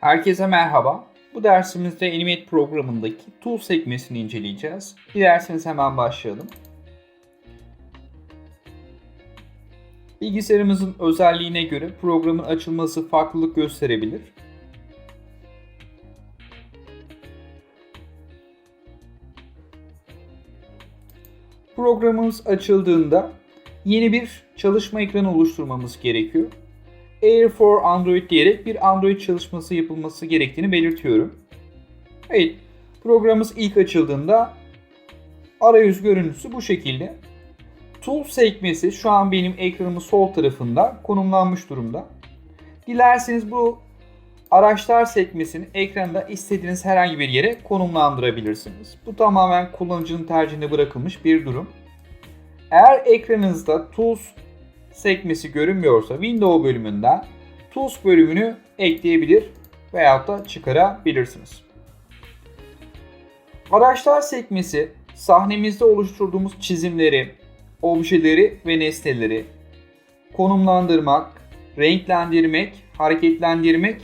Herkese merhaba. Bu dersimizde Animate programındaki Tool sekmesini inceleyeceğiz. Dilerseniz hemen başlayalım. Bilgisayarımızın özelliğine göre programın açılması farklılık gösterebilir. Programımız açıldığında yeni bir çalışma ekranı oluşturmamız gerekiyor. Air for Android diyerek bir Android çalışması yapılması gerektiğini belirtiyorum. Evet, programımız ilk açıldığında arayüz görüntüsü bu şekilde. Tool sekmesi şu an benim ekranımın sol tarafında konumlanmış durumda. Dilerseniz bu araçlar sekmesini ekranda istediğiniz herhangi bir yere konumlandırabilirsiniz. Bu tamamen kullanıcının tercihine bırakılmış bir durum. Eğer ekranınızda Tools sekmesi görünmüyorsa Window bölümünden Tools bölümünü ekleyebilir veyahut da çıkarabilirsiniz. Araçlar sekmesi sahnemizde oluşturduğumuz çizimleri, objeleri ve nesneleri konumlandırmak, renklendirmek, hareketlendirmek,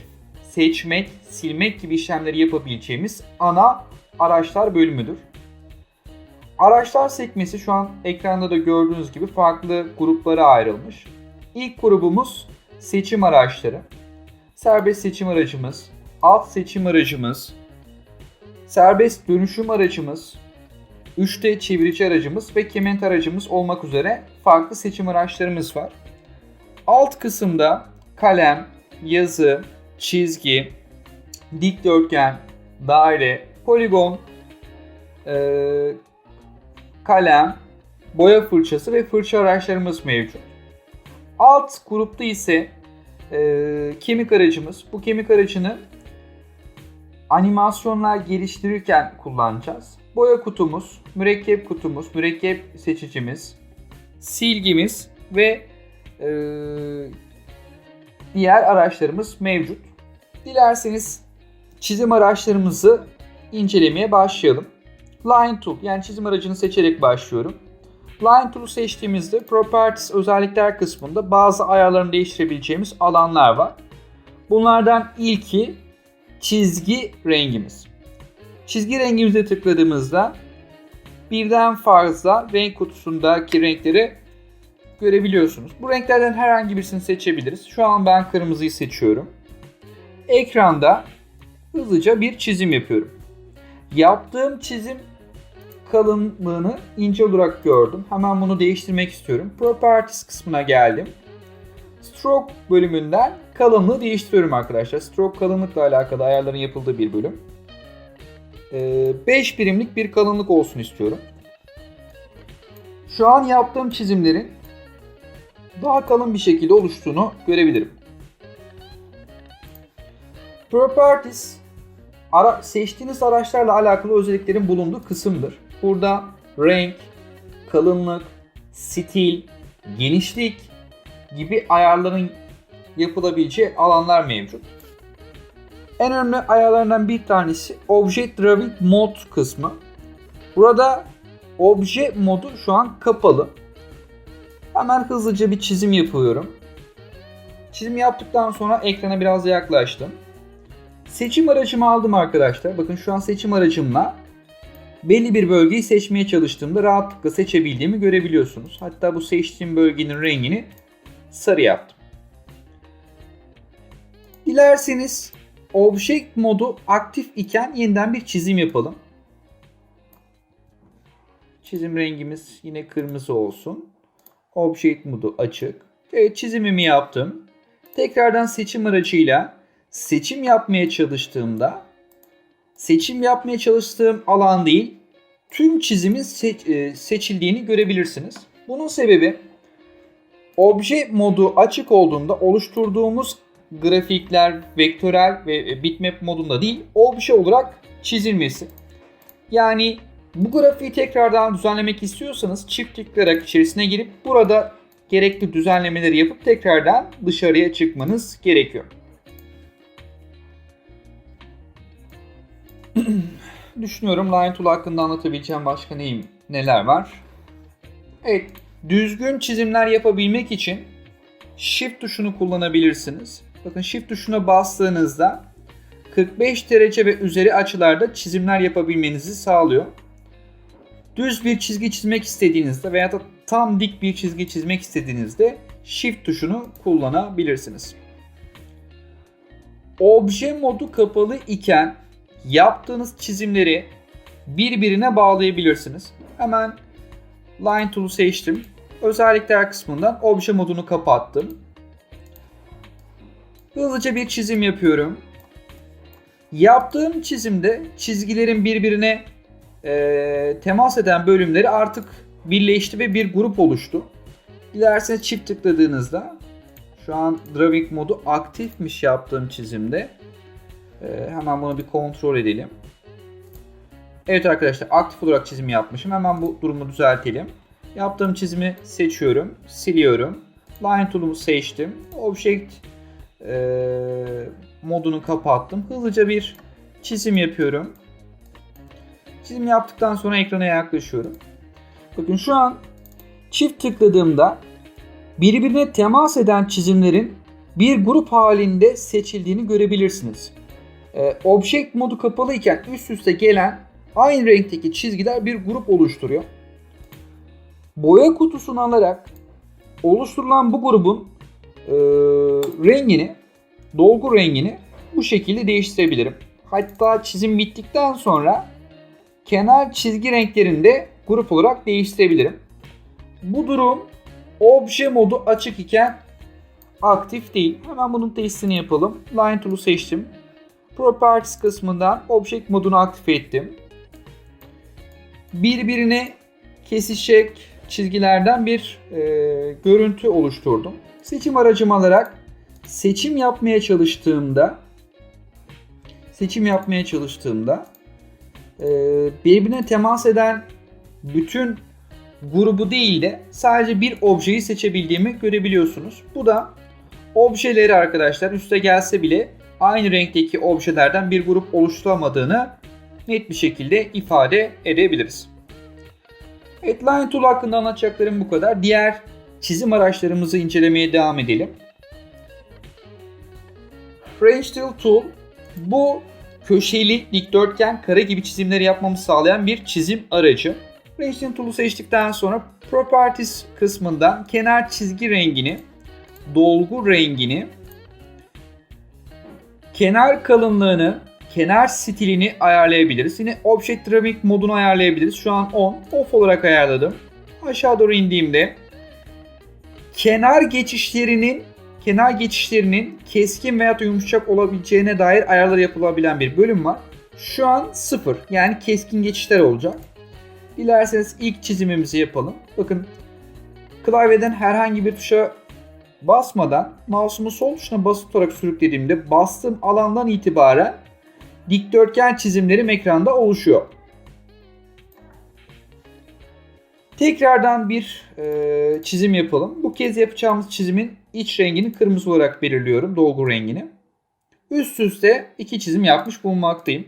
seçmek, silmek gibi işlemleri yapabileceğimiz ana araçlar bölümüdür. Araçlar sekmesi şu an ekranda da gördüğünüz gibi farklı gruplara ayrılmış. İlk grubumuz seçim araçları. Serbest seçim aracımız, alt seçim aracımız, serbest dönüşüm aracımız, 3D çevirici aracımız ve kement aracımız olmak üzere farklı seçim araçlarımız var. Alt kısımda kalem, yazı, çizgi, dikdörtgen, daire, poligon, kalem, boya fırçası ve fırça araçlarımız mevcut. Alt grupta ise e, kemik aracımız. Bu kemik aracını animasyonlar geliştirirken kullanacağız. Boya kutumuz, mürekkep kutumuz, mürekkep seçicimiz, silgimiz ve e, diğer araçlarımız mevcut. Dilerseniz çizim araçlarımızı incelemeye başlayalım. Line Tool yani çizim aracını seçerek başlıyorum. Line Tool'u seçtiğimizde Properties özellikler kısmında bazı ayarlarını değiştirebileceğimiz alanlar var. Bunlardan ilki çizgi rengimiz. Çizgi rengimize tıkladığımızda birden fazla renk kutusundaki renkleri görebiliyorsunuz. Bu renklerden herhangi birisini seçebiliriz. Şu an ben kırmızıyı seçiyorum. Ekranda hızlıca bir çizim yapıyorum. Yaptığım çizim kalınlığını ince olarak gördüm. Hemen bunu değiştirmek istiyorum. Properties kısmına geldim. Stroke bölümünden kalınlığı değiştiriyorum arkadaşlar. Stroke kalınlıkla alakalı ayarların yapıldığı bir bölüm. 5 birimlik bir kalınlık olsun istiyorum. Şu an yaptığım çizimlerin daha kalın bir şekilde oluştuğunu görebilirim. Properties ara, seçtiğiniz araçlarla alakalı özelliklerin bulunduğu kısımdır. Burada renk, kalınlık, stil, genişlik gibi ayarların yapılabileceği alanlar mevcut. En önemli ayarlarından bir tanesi Object Drawing Mode kısmı. Burada obje modu şu an kapalı. Hemen hızlıca bir çizim yapıyorum. Çizim yaptıktan sonra ekrana biraz yaklaştım. Seçim aracımı aldım arkadaşlar. Bakın şu an seçim aracımla belli bir bölgeyi seçmeye çalıştığımda rahatlıkla seçebildiğimi görebiliyorsunuz. Hatta bu seçtiğim bölgenin rengini sarı yaptım. Dilerseniz Object modu aktif iken yeniden bir çizim yapalım. Çizim rengimiz yine kırmızı olsun. Object modu açık. Evet çizimimi yaptım. Tekrardan seçim aracıyla seçim yapmaya çalıştığımda seçim yapmaya çalıştığım alan değil tüm çizimin e, seçildiğini görebilirsiniz. Bunun sebebi obje modu açık olduğunda oluşturduğumuz grafikler vektörel ve bitmap modunda değil obje olarak çizilmesi. Yani bu grafiği tekrardan düzenlemek istiyorsanız çift tıklayarak içerisine girip burada gerekli düzenlemeleri yapıp tekrardan dışarıya çıkmanız gerekiyor. Düşünüyorum Line Tool hakkında anlatabileceğim başka neyim, neler var. Evet, düzgün çizimler yapabilmek için Shift tuşunu kullanabilirsiniz. Bakın Shift tuşuna bastığınızda 45 derece ve üzeri açılarda çizimler yapabilmenizi sağlıyor. Düz bir çizgi çizmek istediğinizde veya da tam dik bir çizgi çizmek istediğinizde Shift tuşunu kullanabilirsiniz. Obje modu kapalı iken yaptığınız çizimleri birbirine bağlayabilirsiniz. Hemen Line Tool'u seçtim. Özellikler kısmından obje modunu kapattım. Hızlıca bir çizim yapıyorum. Yaptığım çizimde çizgilerin birbirine e, temas eden bölümleri artık birleşti ve bir grup oluştu. Dilerseniz çift tıkladığınızda şu an drawing modu aktifmiş yaptığım çizimde. E, hemen bunu bir kontrol edelim. Evet arkadaşlar aktif olarak çizim yapmışım. Hemen bu durumu düzeltelim. Yaptığım çizimi seçiyorum. Siliyorum. Line tool'umu seçtim. Object e, modunu kapattım. Hızlıca bir çizim yapıyorum. Çizim yaptıktan sonra ekrana yaklaşıyorum. Bakın şu an çift tıkladığımda birbirine temas eden çizimlerin bir grup halinde seçildiğini görebilirsiniz. E, Object modu kapalı iken üst üste gelen aynı renkteki çizgiler bir grup oluşturuyor. Boya kutusunu alarak oluşturulan bu grubun e, rengini, dolgu rengini bu şekilde değiştirebilirim. Hatta çizim bittikten sonra kenar çizgi renklerini de grup olarak değiştirebilirim. Bu durum obje modu açık iken aktif değil. Hemen bunun testini yapalım. Line tool'u seçtim. Properties kısmından Object modunu aktif ettim. Birbirine kesişecek çizgilerden bir e, görüntü oluşturdum. Seçim aracım alarak seçim yapmaya çalıştığımda seçim yapmaya çalıştığımda e, birbirine temas eden bütün grubu değil de sadece bir objeyi seçebildiğimi görebiliyorsunuz. Bu da objeleri arkadaşlar üste gelse bile aynı renkteki objelerden bir grup oluşturamadığını net bir şekilde ifade edebiliriz. Evet, Line Tool hakkında anlatacaklarım bu kadar. Diğer çizim araçlarımızı incelemeye devam edelim. French Steel Tool bu köşeli, dikdörtgen, kare gibi çizimleri yapmamızı sağlayan bir çizim aracı. French Steel Tool'u seçtikten sonra Properties kısmından kenar çizgi rengini, dolgu rengini, kenar kalınlığını, kenar stilini ayarlayabiliriz. Yine Object Drawing modunu ayarlayabiliriz. Şu an on, off olarak ayarladım. Aşağı doğru indiğimde kenar geçişlerinin kenar geçişlerinin keskin veya yumuşak olabileceğine dair ayarlar yapılabilen bir bölüm var. Şu an sıfır yani keskin geçişler olacak. Dilerseniz ilk çizimimizi yapalım. Bakın klavyeden herhangi bir tuşa basmadan mouse'umu sol tuşuna basıp tutarak sürüklediğimde bastığım alandan itibaren dikdörtgen çizimlerim ekranda oluşuyor. Tekrardan bir e, çizim yapalım. Bu kez yapacağımız çizimin iç rengini kırmızı olarak belirliyorum. Dolgu rengini. Üst üste iki çizim yapmış bulunmaktayım.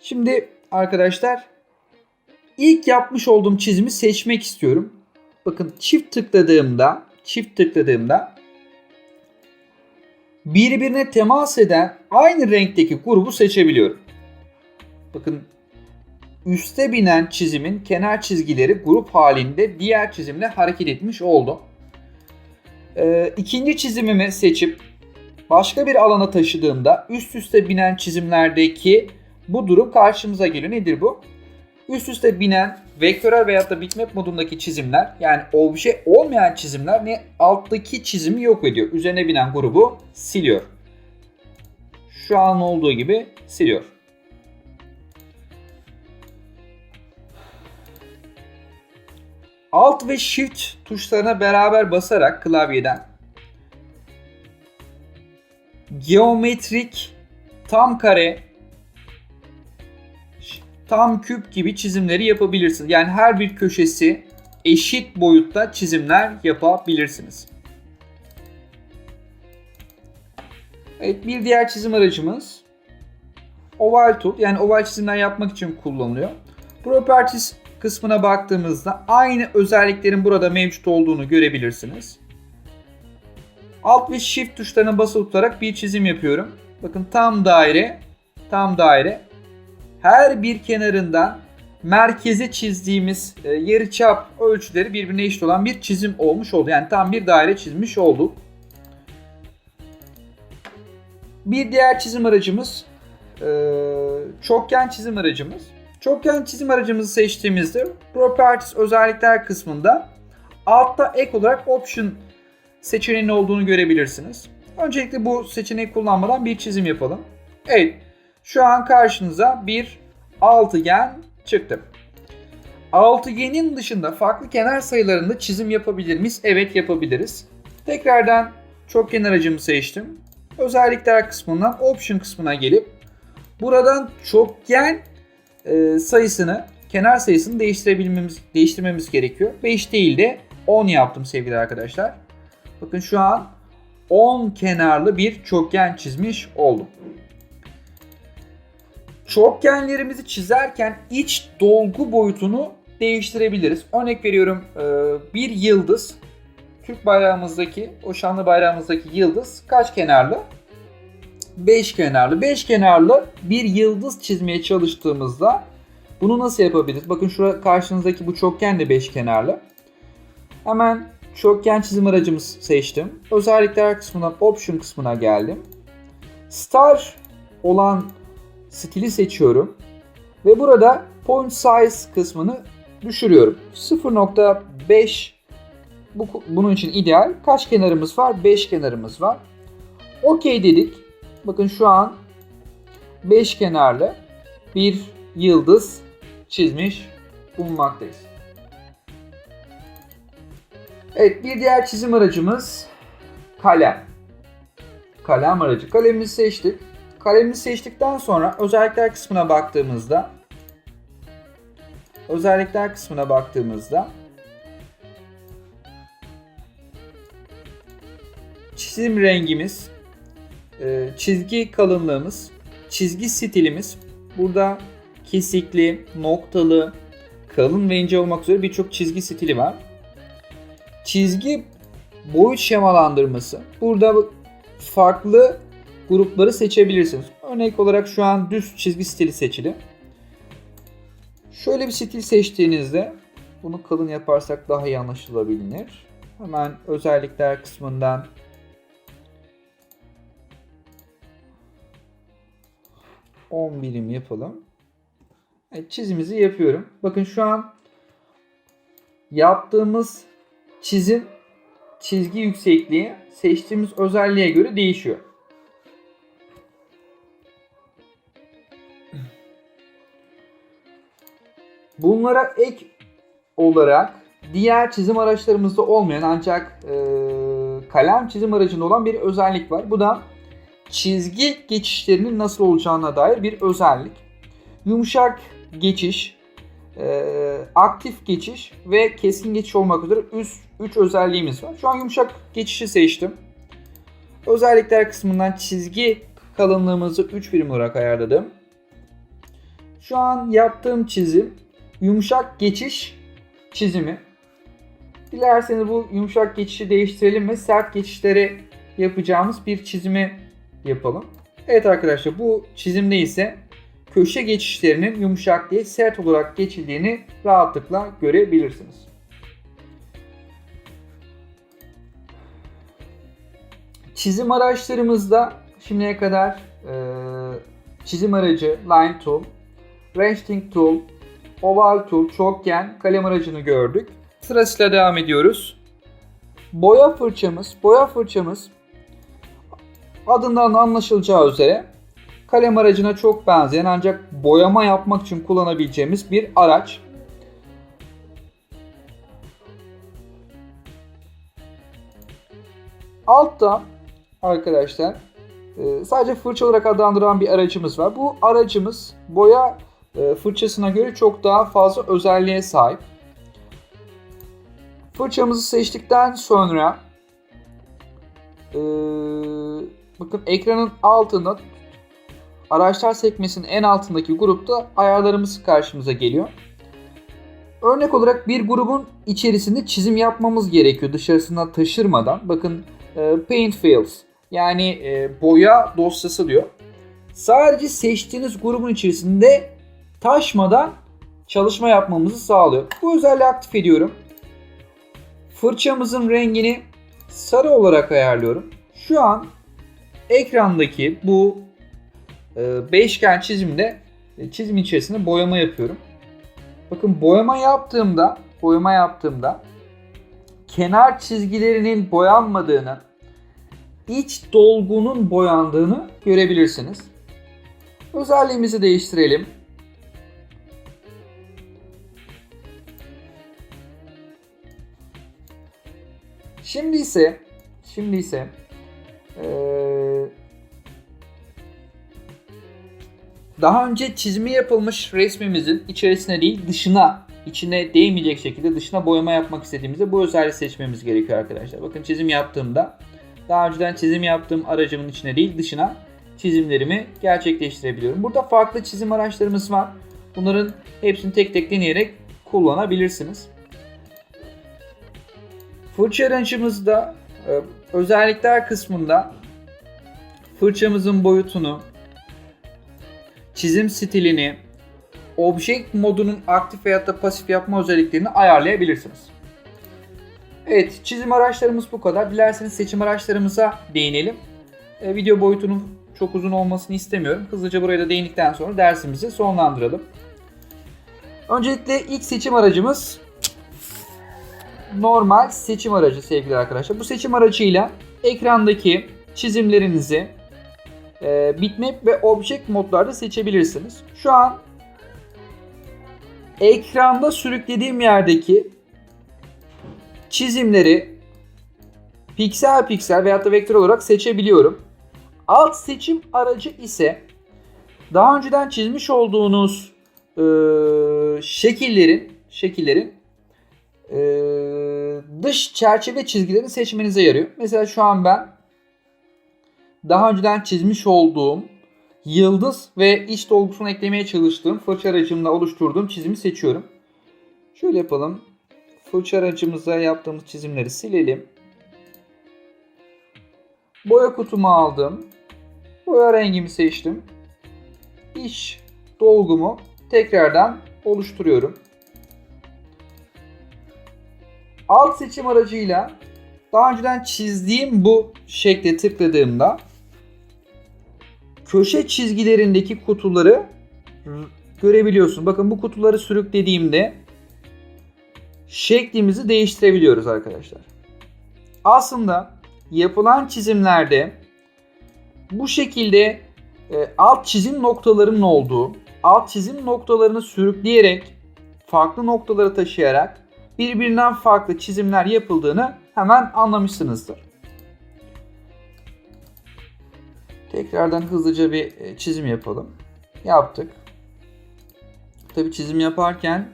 Şimdi arkadaşlar ilk yapmış olduğum çizimi seçmek istiyorum. Bakın çift tıkladığımda çift tıkladığımda birbirine temas eden aynı renkteki grubu seçebiliyorum. Bakın üste binen çizimin kenar çizgileri grup halinde diğer çizimle hareket etmiş oldu. Ee, ikinci çizimimi seçip başka bir alana taşıdığımda üst üste binen çizimlerdeki bu durum karşımıza geliyor. Nedir bu? Üst üste binen vektörel veyahut da bitmap modundaki çizimler yani obje olmayan çizimler ne alttaki çizimi yok ediyor. Üzerine binen grubu siliyor. Şu an olduğu gibi siliyor. Alt ve Shift tuşlarına beraber basarak klavyeden geometrik tam kare tam küp gibi çizimleri yapabilirsiniz. Yani her bir köşesi eşit boyutta çizimler yapabilirsiniz. Evet bir diğer çizim aracımız Oval Tool. Yani oval çizimler yapmak için kullanılıyor. Properties kısmına baktığımızda aynı özelliklerin burada mevcut olduğunu görebilirsiniz. Alt ve Shift tuşlarına basılı tutarak bir çizim yapıyorum. Bakın tam daire, tam daire. Her bir kenarından merkeze çizdiğimiz e, yarıçap ölçüleri birbirine eşit olan bir çizim olmuş oldu. Yani tam bir daire çizmiş olduk. Bir diğer çizim aracımız e, çokgen çizim aracımız. Çokgen çizim aracımızı seçtiğimizde Properties özellikler kısmında altta ek olarak Option seçeneğinin olduğunu görebilirsiniz. Öncelikle bu seçeneği kullanmadan bir çizim yapalım. Evet, şu an karşınıza bir altıgen çıktı. Altıgenin dışında farklı kenar sayılarında çizim yapabilir miyiz? Evet yapabiliriz. Tekrardan çokgen aracımı seçtim. Özellikler kısmından Option kısmına gelip buradan çokgen e, sayısını, kenar sayısını değiştirebilmemiz, değiştirmemiz gerekiyor. 5 değil de 10 yaptım sevgili arkadaşlar. Bakın şu an 10 kenarlı bir çokgen çizmiş oldum. Çokgenlerimizi çizerken iç dolgu boyutunu değiştirebiliriz. Örnek veriyorum e, bir yıldız Türk bayrağımızdaki, o şanlı bayrağımızdaki yıldız kaç kenarlı? 5 kenarlı. 5 kenarlı bir yıldız çizmeye çalıştığımızda bunu nasıl yapabiliriz? Bakın şurada karşınızdaki bu çokgen de 5 kenarlı. Hemen çokgen çizim aracımız seçtim. Özellikler kısmından Option kısmına geldim. Star olan stili seçiyorum. Ve burada Point Size kısmını düşürüyorum. 0.5 bu, bunun için ideal. Kaç kenarımız var? 5 kenarımız var. OK dedik. Bakın şu an 5 kenarlı bir yıldız çizmiş bulunmaktayız. Evet bir diğer çizim aracımız kalem. Kalem aracı. Kalemimizi seçtik. Kalemimizi seçtikten sonra özellikler kısmına baktığımızda özellikler kısmına baktığımızda çizim rengimiz, e, çizgi kalınlığımız, çizgi stilimiz burada kesikli, noktalı, kalın ve ince olmak üzere birçok çizgi stili var. Çizgi boyut şemalandırması. Burada farklı grupları seçebilirsiniz. Örnek olarak şu an düz çizgi stili seçili. Şöyle bir stil seçtiğinizde bunu kalın yaparsak daha iyi anlaşılabilir. Hemen özellikler kısmından on birim yapalım. Evet, çizimizi yapıyorum. Bakın şu an yaptığımız çizim çizgi yüksekliği seçtiğimiz özelliğe göre değişiyor. Bunlara ek olarak diğer çizim araçlarımızda olmayan ancak e, kalem çizim aracında olan bir özellik var. Bu da çizgi geçişlerinin nasıl olacağına dair bir özellik. Yumuşak geçiş, e, aktif geçiş ve keskin geçiş olmak üzere üst 3 özelliğimiz var. Şu an yumuşak geçişi seçtim. Özellikler kısmından çizgi kalınlığımızı 3 birim olarak ayarladım. Şu an yaptığım çizim yumuşak geçiş çizimi. Dilerseniz bu yumuşak geçişi değiştirelim ve sert geçişleri yapacağımız bir çizimi yapalım. Evet arkadaşlar bu çizimde ise köşe geçişlerinin yumuşak değil sert olarak geçildiğini rahatlıkla görebilirsiniz. Çizim araçlarımızda şimdiye kadar e, çizim aracı, line tool, wrenching tool, oval tool, çokgen, kalem aracını gördük. Sırasıyla devam ediyoruz. Boya fırçamız, boya fırçamız adından anlaşılacağı üzere kalem aracına çok benzeyen ancak boyama yapmak için kullanabileceğimiz bir araç. Altta arkadaşlar e, sadece fırça olarak adlandıran bir aracımız var. Bu aracımız boya fırçasına göre çok daha fazla özelliğe sahip. Fırçamızı seçtikten sonra e, bakın ekranın altında araçlar sekmesinin en altındaki grupta ayarlarımız karşımıza geliyor. Örnek olarak bir grubun içerisinde çizim yapmamız gerekiyor dışarısından taşırmadan. Bakın Paint Fields Yani e, boya dosyası diyor. Sadece seçtiğiniz grubun içerisinde taşmadan çalışma yapmamızı sağlıyor. Bu özelliği aktif ediyorum. Fırçamızın rengini sarı olarak ayarlıyorum. Şu an ekrandaki bu e, beşgen çizimde e, çizim içerisinde boyama yapıyorum. Bakın boyama yaptığımda boyama yaptığımda kenar çizgilerinin boyanmadığını, iç dolgunun boyandığını görebilirsiniz. Özelliğimizi değiştirelim. Şimdi ise şimdi ise eee, daha önce çizimi yapılmış resmimizin içerisine değil dışına içine değmeyecek şekilde dışına boyama yapmak istediğimizde bu özelliği seçmemiz gerekiyor arkadaşlar. Bakın çizim yaptığımda daha önceden çizim yaptığım aracımın içine değil dışına çizimlerimi gerçekleştirebiliyorum. Burada farklı çizim araçlarımız var. Bunların hepsini tek tek deneyerek kullanabilirsiniz. Fırça aracımızda e, özellikler kısmında fırçamızın boyutunu, çizim stilini, Object modunun aktif veya da pasif yapma özelliklerini ayarlayabilirsiniz. Evet çizim araçlarımız bu kadar. Dilerseniz seçim araçlarımıza değinelim. E, video boyutunun çok uzun olmasını istemiyorum. Hızlıca buraya da değindikten sonra dersimizi sonlandıralım. Öncelikle ilk seçim aracımız normal seçim aracı sevgili arkadaşlar. Bu seçim aracıyla ekrandaki çizimlerinizi e, bitmap ve object modlarda seçebilirsiniz. Şu an ekranda sürüklediğim yerdeki çizimleri piksel piksel veya da vektör olarak seçebiliyorum. Alt seçim aracı ise daha önceden çizmiş olduğunuz e, şekillerin şekillerin e, dış çerçeve çizgilerini seçmenize yarıyor. Mesela şu an ben daha önceden çizmiş olduğum yıldız ve iç dolgusunu eklemeye çalıştığım fırça aracımla oluşturduğum çizimi seçiyorum. Şöyle yapalım. Fırça aracımıza yaptığımız çizimleri silelim. Boya kutumu aldım. Boya rengimi seçtim. İç dolgumu tekrardan oluşturuyorum. Alt seçim aracıyla daha önceden çizdiğim bu şekle tıkladığımda köşe çizgilerindeki kutuları görebiliyorsun. Bakın bu kutuları sürüklediğimde şeklimizi değiştirebiliyoruz arkadaşlar. Aslında yapılan çizimlerde bu şekilde e, alt çizim noktalarının olduğu, alt çizim noktalarını sürükleyerek farklı noktalara taşıyarak birbirinden farklı çizimler yapıldığını hemen anlamışsınızdır. Tekrardan hızlıca bir e, çizim yapalım. Yaptık. Tabi çizim yaparken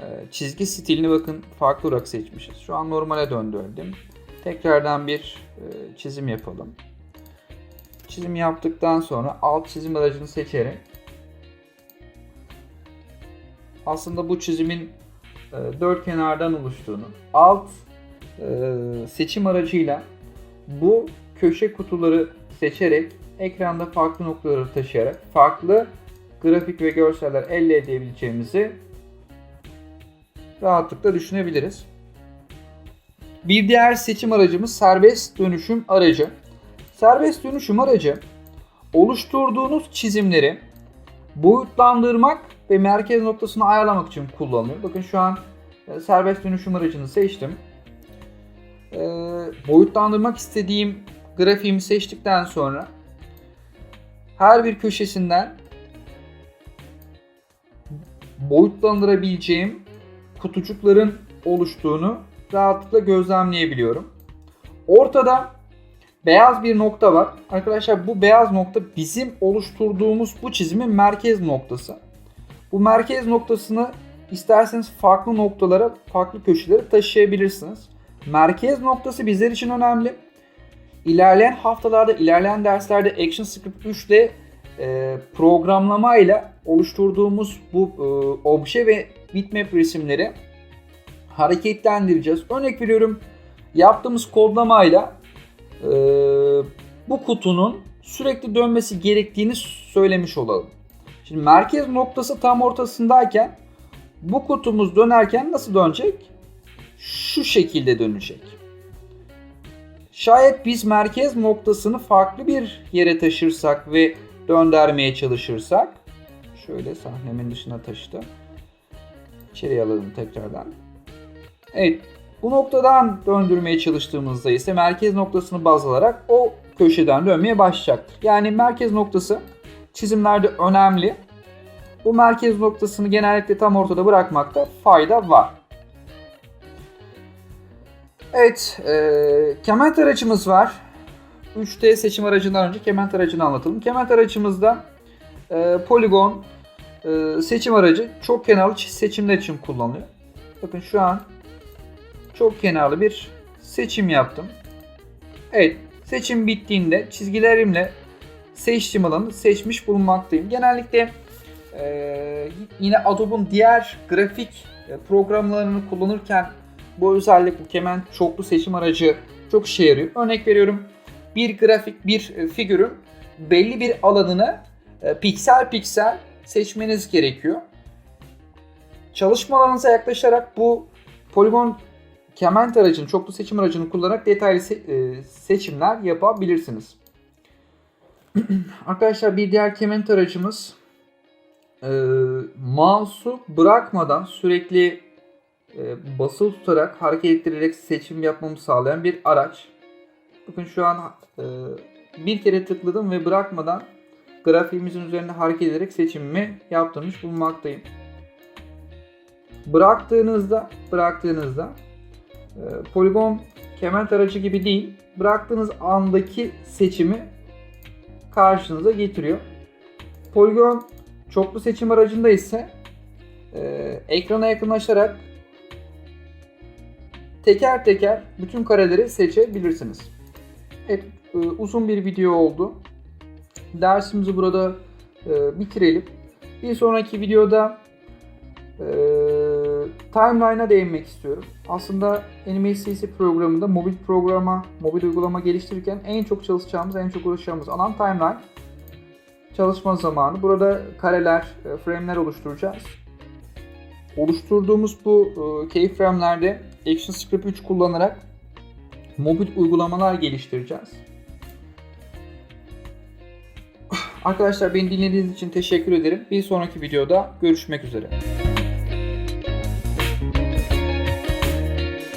e, çizgi stilini bakın farklı olarak seçmişiz. Şu an normale döndürdüm. Tekrardan bir e, çizim yapalım. Çizim yaptıktan sonra alt çizim aracını seçerek aslında bu çizimin dört kenardan oluştuğunu, alt seçim aracıyla bu köşe kutuları seçerek ekranda farklı noktaları taşıyarak farklı grafik ve görseller elde edebileceğimizi rahatlıkla düşünebiliriz. Bir diğer seçim aracımız serbest dönüşüm aracı. Serbest dönüşüm aracı oluşturduğunuz çizimleri boyutlandırmak ve merkez noktasını ayarlamak için kullanılıyor. Bakın şu an e, serbest dönüşüm aracını seçtim. E, boyutlandırmak istediğim grafiğimi seçtikten sonra her bir köşesinden boyutlandırabileceğim kutucukların oluştuğunu rahatlıkla gözlemleyebiliyorum. Ortada beyaz bir nokta var. Arkadaşlar bu beyaz nokta bizim oluşturduğumuz bu çizimin merkez noktası. Bu merkez noktasını isterseniz farklı noktalara, farklı köşelere taşıyabilirsiniz. Merkez noktası bizler için önemli. İlerleyen haftalarda, ilerleyen derslerde ActionScript 3 ile e, programlamayla oluşturduğumuz bu e, obje ve bitmap resimleri hareketlendireceğiz. Örnek veriyorum yaptığımız kodlamayla e, bu kutunun sürekli dönmesi gerektiğini söylemiş olalım. Şimdi merkez noktası tam ortasındayken bu kutumuz dönerken nasıl dönecek? Şu şekilde dönecek. Şayet biz merkez noktasını farklı bir yere taşırsak ve döndürmeye çalışırsak şöyle sahnemin dışına taşıdı. İçeriye alalım tekrardan. Evet bu noktadan döndürmeye çalıştığımızda ise merkez noktasını baz alarak o köşeden dönmeye başlayacaktır. Yani merkez noktası çizimlerde önemli. Bu merkez noktasını genellikle tam ortada bırakmakta fayda var. Evet, e, kement aracımız var. 3D seçim aracından önce kement aracını anlatalım. Kement aracımızda e, poligon e, seçim aracı çok kenarlı seçimler için kullanılıyor. Bakın şu an çok kenarlı bir seçim yaptım. Evet, seçim bittiğinde çizgilerimle seçtiğim alanı seçmiş bulunmaktayım. Genellikle e, yine Adobe'un diğer grafik e, programlarını kullanırken bu özellik bu kemen çoklu seçim aracı çok işe yarıyor. Örnek veriyorum bir grafik bir e, figürün belli bir alanını e, piksel piksel seçmeniz gerekiyor. Çalışma alanınıza yaklaşarak bu poligon kement aracını, çoklu seçim aracını kullanarak detaylı se- e, seçimler yapabilirsiniz. Arkadaşlar bir diğer kement aracımız e, mouse'u bırakmadan sürekli e, basılı tutarak hareket ettirerek seçim yapmamı sağlayan bir araç. Bakın şu an e, bir kere tıkladım ve bırakmadan grafiğimizin üzerinde hareket ederek seçimimi yaptırmış bulunmaktayım. Bıraktığınızda bıraktığınızda e, poligon kement aracı gibi değil, bıraktığınız andaki seçimi karşınıza getiriyor. Poligon çoklu seçim aracında ise e, ekrana yakınlaşarak teker teker bütün kareleri seçebilirsiniz. Evet, e, uzun bir video oldu. Dersimizi burada e, bitirelim. Bir sonraki videoda e, timeline'a değinmek istiyorum. Aslında Animate programında mobil programa, mobil uygulama geliştirirken en çok çalışacağımız, en çok uğraşacağımız alan timeline. Çalışma zamanı. Burada kareler, e, frame'ler oluşturacağız. Oluşturduğumuz bu e, keyframe'lerde ActionScript 3 kullanarak mobil uygulamalar geliştireceğiz. Arkadaşlar beni dinlediğiniz için teşekkür ederim. Bir sonraki videoda görüşmek üzere.